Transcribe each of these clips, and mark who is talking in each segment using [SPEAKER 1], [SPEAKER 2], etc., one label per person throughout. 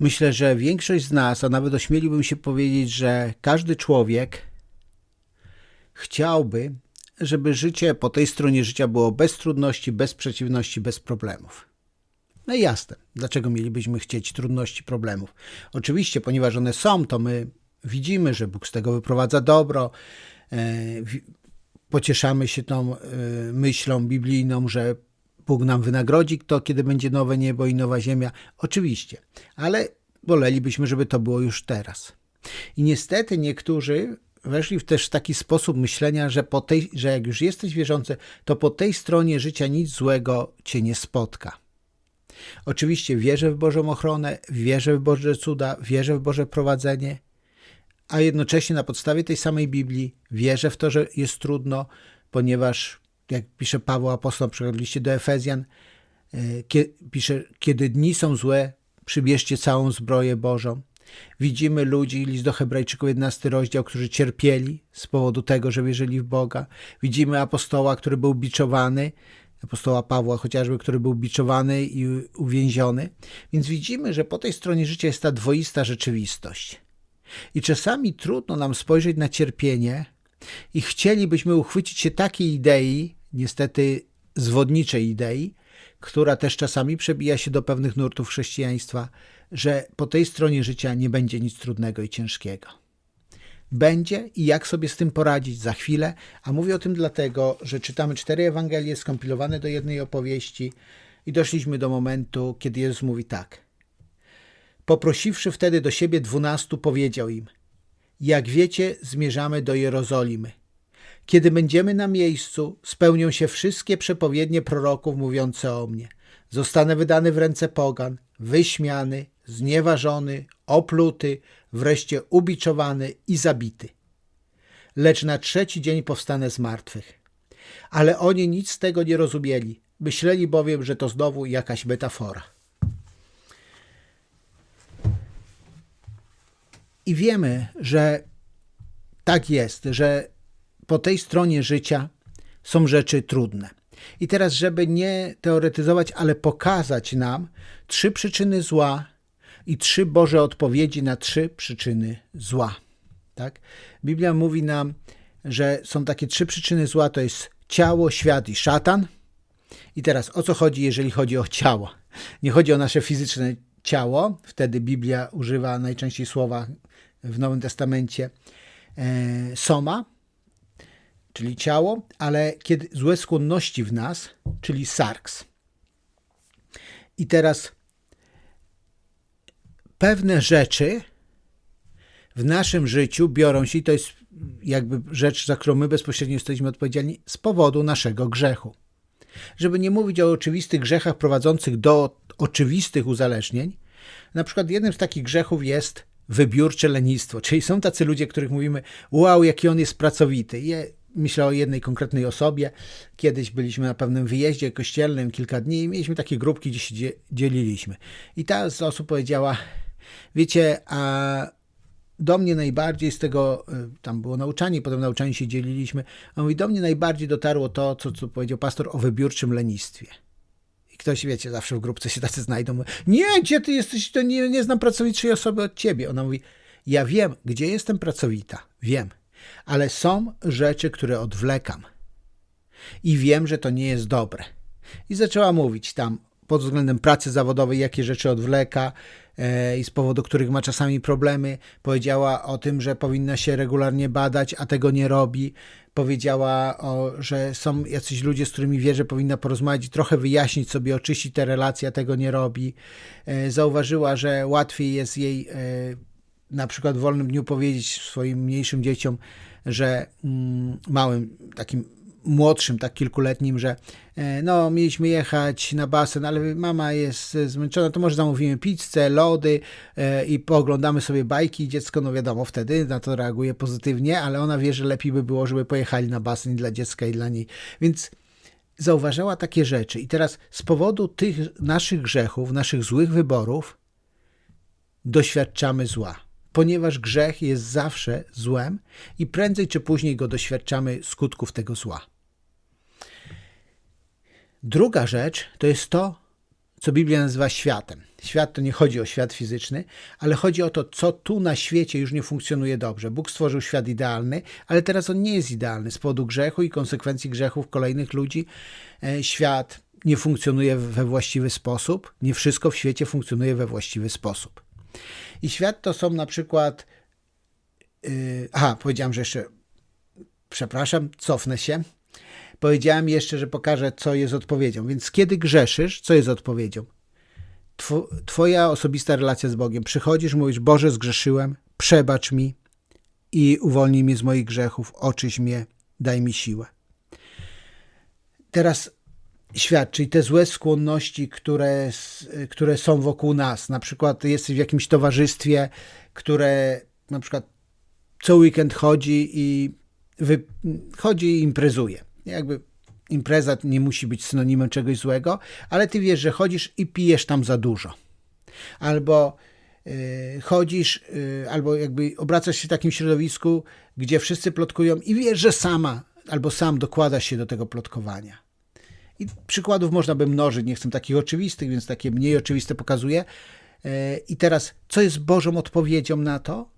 [SPEAKER 1] Myślę, że większość z nas, a nawet ośmieliłbym się powiedzieć, że każdy człowiek chciałby, żeby życie po tej stronie życia było bez trudności, bez przeciwności, bez problemów. No i jasne, dlaczego mielibyśmy chcieć trudności, problemów? Oczywiście, ponieważ one są, to my widzimy, że Bóg z tego wyprowadza dobro, e, pocieszamy się tą e, myślą biblijną, że Bóg nam wynagrodzi to, kiedy będzie nowe niebo i nowa ziemia. Oczywiście, ale wolelibyśmy, żeby to było już teraz. I niestety niektórzy weszli w też taki sposób myślenia, że, po tej, że jak już jesteś wierzący, to po tej stronie życia nic złego cię nie spotka. Oczywiście wierzę w Bożą ochronę, wierzę w Boże cuda, wierzę w Boże prowadzenie, a jednocześnie na podstawie tej samej Biblii wierzę w to, że jest trudno, ponieważ, jak pisze Paweł Apostoł na przykład w liście do Efezjan, e, pisze, kiedy dni są złe, przybierzcie całą zbroję Bożą. Widzimy ludzi, list do Hebrajczyków 11 rozdział, którzy cierpieli z powodu tego, że wierzyli w Boga. Widzimy apostoła, który był biczowany, apostoła Pawła chociażby, który był biczowany i uwięziony. Więc widzimy, że po tej stronie życia jest ta dwoista rzeczywistość. I czasami trudno nam spojrzeć na cierpienie i chcielibyśmy uchwycić się takiej idei, niestety zwodniczej idei, która też czasami przebija się do pewnych nurtów chrześcijaństwa, że po tej stronie życia nie będzie nic trudnego i ciężkiego. Będzie i jak sobie z tym poradzić za chwilę, a mówię o tym dlatego, że czytamy cztery Ewangelie skompilowane do jednej opowieści i doszliśmy do momentu, kiedy Jezus mówi tak. Poprosiwszy wtedy do siebie dwunastu, powiedział im: Jak wiecie, zmierzamy do Jerozolimy. Kiedy będziemy na miejscu, spełnią się wszystkie przepowiednie proroków mówiące o mnie. Zostanę wydany w ręce pogan, wyśmiany, znieważony, opluty, wreszcie ubiczowany i zabity. Lecz na trzeci dzień powstanę z martwych. Ale oni nic z tego nie rozumieli. Myśleli bowiem, że to znowu jakaś metafora. I wiemy, że tak jest, że po tej stronie życia są rzeczy trudne. I teraz, żeby nie teoretyzować, ale pokazać nam trzy przyczyny zła i trzy Boże odpowiedzi na trzy przyczyny zła. Tak? Biblia mówi nam, że są takie trzy przyczyny zła: to jest ciało, świat i szatan. I teraz o co chodzi, jeżeli chodzi o ciało? Nie chodzi o nasze fizyczne ciało, wtedy Biblia używa najczęściej słowa w Nowym Testamencie e, soma, czyli ciało, ale kiedy złe skłonności w nas, czyli sarks. I teraz pewne rzeczy w naszym życiu biorą się, i to jest jakby rzecz, za którą my bezpośrednio jesteśmy odpowiedzialni, z powodu naszego grzechu. Żeby nie mówić o oczywistych grzechach prowadzących do oczywistych uzależnień, na przykład jednym z takich grzechów jest wybiórcze lenistwo, czyli są tacy ludzie, których mówimy, wow, jaki on jest pracowity. Je, myślę o jednej konkretnej osobie. Kiedyś byliśmy na pewnym wyjeździe kościelnym kilka dni i mieliśmy takie grupki, gdzie się dzieliliśmy. I ta z osób powiedziała, wiecie, a do mnie najbardziej z tego, tam było nauczanie, potem nauczanie się dzieliliśmy, a mówi, do mnie najbardziej dotarło to, co, co powiedział pastor o wybiórczym lenistwie. I ktoś, wiecie, zawsze w grupce się tacy znajdą, mówi, nie, gdzie ty jesteś, to nie, nie znam pracowitszej osoby od ciebie. Ona mówi, ja wiem, gdzie jestem pracowita, wiem, ale są rzeczy, które odwlekam. I wiem, że to nie jest dobre. I zaczęła mówić tam pod względem pracy zawodowej, jakie rzeczy odwleka e, i z powodu których ma czasami problemy. Powiedziała o tym, że powinna się regularnie badać, a tego nie robi. Powiedziała, o, że są jacyś ludzie, z którymi wie, że powinna porozmawiać trochę wyjaśnić sobie, oczyścić te relacje, a tego nie robi. E, zauważyła, że łatwiej jest jej e, na przykład w wolnym dniu powiedzieć swoim mniejszym dzieciom, że mm, małym, takim młodszym, tak kilkuletnim, że no, mieliśmy jechać na basen, ale mama jest zmęczona, to może zamówimy pizzę, lody e, i pooglądamy sobie bajki. Dziecko, no wiadomo, wtedy na to reaguje pozytywnie, ale ona wie, że lepiej by było, żeby pojechali na basen dla dziecka i dla niej. Więc zauważała takie rzeczy. I teraz z powodu tych naszych grzechów, naszych złych wyborów, doświadczamy zła ponieważ grzech jest zawsze złem i prędzej czy później go doświadczamy skutków tego zła. Druga rzecz to jest to, co Biblia nazywa światem. Świat to nie chodzi o świat fizyczny, ale chodzi o to, co tu na świecie już nie funkcjonuje dobrze. Bóg stworzył świat idealny, ale teraz on nie jest idealny. Z powodu grzechu i konsekwencji grzechów kolejnych ludzi e, świat nie funkcjonuje we właściwy sposób. Nie wszystko w świecie funkcjonuje we właściwy sposób. I świat to są na przykład. Yy, aha, powiedziałem, że jeszcze. Przepraszam, cofnę się. Powiedziałem jeszcze, że pokażę, co jest odpowiedzią. Więc kiedy grzeszysz, co jest odpowiedzią? Twoja osobista relacja z Bogiem. Przychodzisz, mówisz: Boże, zgrzeszyłem, przebacz mi i uwolnij mnie z moich grzechów, oczyś mnie, daj mi siłę. Teraz świat, czyli te złe skłonności, które, które są wokół nas. Na przykład jesteś w jakimś towarzystwie, które na przykład co weekend chodzi i wy, chodzi i imprezuje. Jakby impreza nie musi być synonimem czegoś złego, ale ty wiesz, że chodzisz i pijesz tam za dużo. Albo y, chodzisz, y, albo jakby obracasz się w takim środowisku, gdzie wszyscy plotkują i wiesz, że sama albo sam dokładasz się do tego plotkowania. I przykładów można by mnożyć, nie chcę takich oczywistych, więc takie mniej oczywiste pokazuję. E, I teraz, co jest Bożą odpowiedzią na to?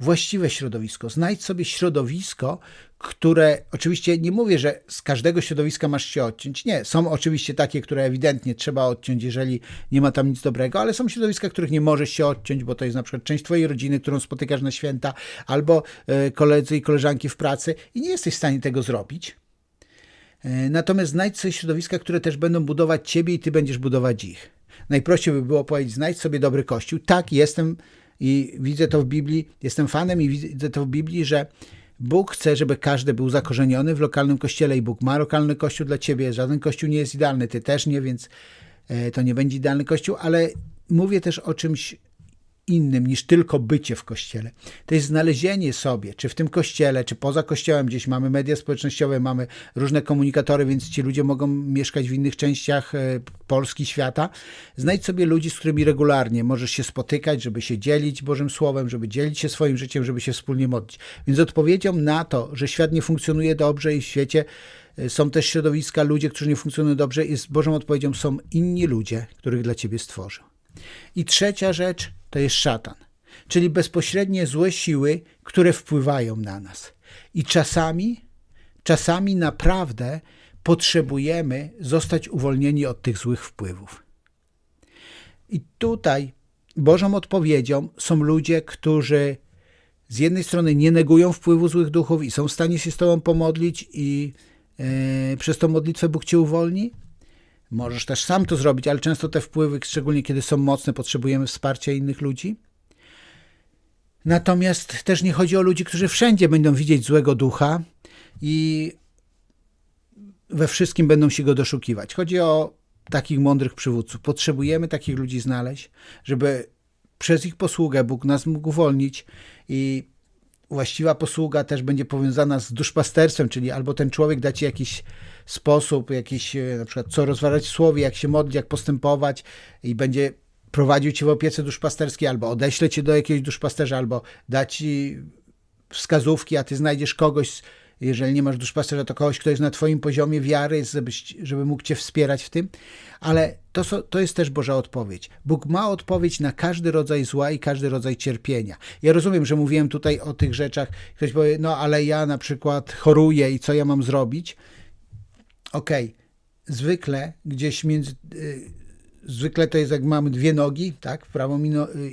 [SPEAKER 1] Właściwe środowisko. Znajdź sobie środowisko, które oczywiście nie mówię, że z każdego środowiska masz się odciąć. Nie, są oczywiście takie, które ewidentnie trzeba odciąć, jeżeli nie ma tam nic dobrego, ale są środowiska, których nie możesz się odciąć, bo to jest na przykład część twojej rodziny, którą spotykasz na święta, albo e, koledzy i koleżanki w pracy i nie jesteś w stanie tego zrobić natomiast znajdź sobie środowiska, które też będą budować ciebie i ty będziesz budować ich. Najprościej by było powiedzieć, znajdź sobie dobry kościół. Tak, jestem i widzę to w Biblii, jestem fanem i widzę to w Biblii, że Bóg chce, żeby każdy był zakorzeniony w lokalnym kościele i Bóg ma lokalny kościół dla ciebie. Żaden kościół nie jest idealny, ty też nie, więc e, to nie będzie idealny kościół, ale mówię też o czymś innym niż tylko bycie w kościele. To jest znalezienie sobie, czy w tym kościele, czy poza kościołem, gdzieś mamy media społecznościowe, mamy różne komunikatory, więc ci ludzie mogą mieszkać w innych częściach e, Polski, świata. Znajdź sobie ludzi, z którymi regularnie możesz się spotykać, żeby się dzielić Bożym Słowem, żeby dzielić się swoim życiem, żeby się wspólnie modlić. Więc odpowiedzią na to, że świat nie funkcjonuje dobrze i w świecie e, są też środowiska, ludzie, którzy nie funkcjonują dobrze, jest Bożą odpowiedzią są inni ludzie, których dla ciebie stworzył. I trzecia rzecz to jest szatan, czyli bezpośrednie złe siły, które wpływają na nas. I czasami, czasami naprawdę potrzebujemy zostać uwolnieni od tych złych wpływów. I tutaj Bożą odpowiedzią są ludzie, którzy z jednej strony nie negują wpływu złych duchów i są w stanie się z Tobą pomodlić i yy, przez tą modlitwę Bóg Cię uwolni, Możesz też sam to zrobić, ale często te wpływy, szczególnie kiedy są mocne, potrzebujemy wsparcia innych ludzi. Natomiast też nie chodzi o ludzi, którzy wszędzie będą widzieć złego ducha i we wszystkim będą się go doszukiwać. Chodzi o takich mądrych przywódców. Potrzebujemy takich ludzi znaleźć, żeby przez ich posługę Bóg nas mógł uwolnić i właściwa posługa też będzie powiązana z duszpasterstwem, czyli albo ten człowiek da ci jakiś sposób, jakiś e, na przykład co rozważać w słowie, jak się modlić, jak postępować i będzie prowadził cię w opiece duszpasterskiej, albo odeśle cię do jakiegoś duszpasterza, albo da ci wskazówki, a ty znajdziesz kogoś, jeżeli nie masz duszpasterza, to kogoś, kto jest na twoim poziomie wiary, żeby, żeby mógł cię wspierać w tym. Ale to, to jest też Boża odpowiedź. Bóg ma odpowiedź na każdy rodzaj zła i każdy rodzaj cierpienia. Ja rozumiem, że mówiłem tutaj o tych rzeczach. Ktoś powie, no ale ja na przykład choruję i co ja mam zrobić? Okej, okay. zwykle gdzieś między y, zwykle to jest jak mamy dwie nogi, tak, prawą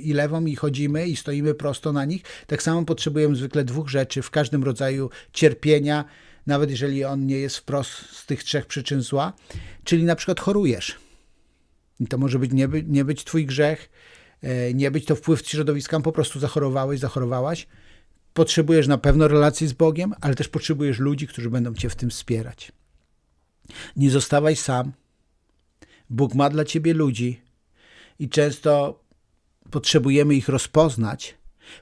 [SPEAKER 1] i lewą i chodzimy i stoimy prosto na nich. Tak samo potrzebujemy zwykle dwóch rzeczy w każdym rodzaju cierpienia, nawet jeżeli on nie jest wprost z tych trzech przyczyn zła, czyli na przykład chorujesz. I to może być nie, by, nie być twój grzech, e, nie być to wpływ środowiska, po prostu zachorowałeś, zachorowałaś. Potrzebujesz na pewno relacji z Bogiem, ale też potrzebujesz ludzi, którzy będą cię w tym wspierać. Nie zostawaj sam, Bóg ma dla ciebie ludzi i często potrzebujemy ich rozpoznać,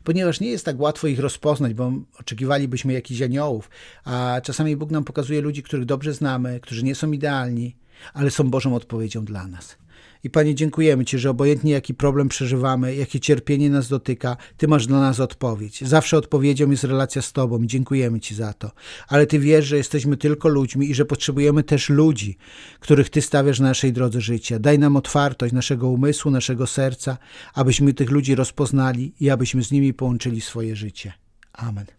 [SPEAKER 1] ponieważ nie jest tak łatwo ich rozpoznać, bo oczekiwalibyśmy jakichś aniołów, a czasami Bóg nam pokazuje ludzi, których dobrze znamy, którzy nie są idealni, ale są Bożą odpowiedzią dla nas. I Panie, dziękujemy Ci, że obojętnie jaki problem przeżywamy, jakie cierpienie nas dotyka, Ty masz dla nas odpowiedź. Zawsze odpowiedzią jest relacja z Tobą. Dziękujemy Ci za to. Ale Ty wiesz, że jesteśmy tylko ludźmi i że potrzebujemy też ludzi, których Ty stawiasz na naszej drodze życia. Daj nam otwartość naszego umysłu, naszego serca, abyśmy tych ludzi rozpoznali i abyśmy z nimi połączyli swoje życie. Amen.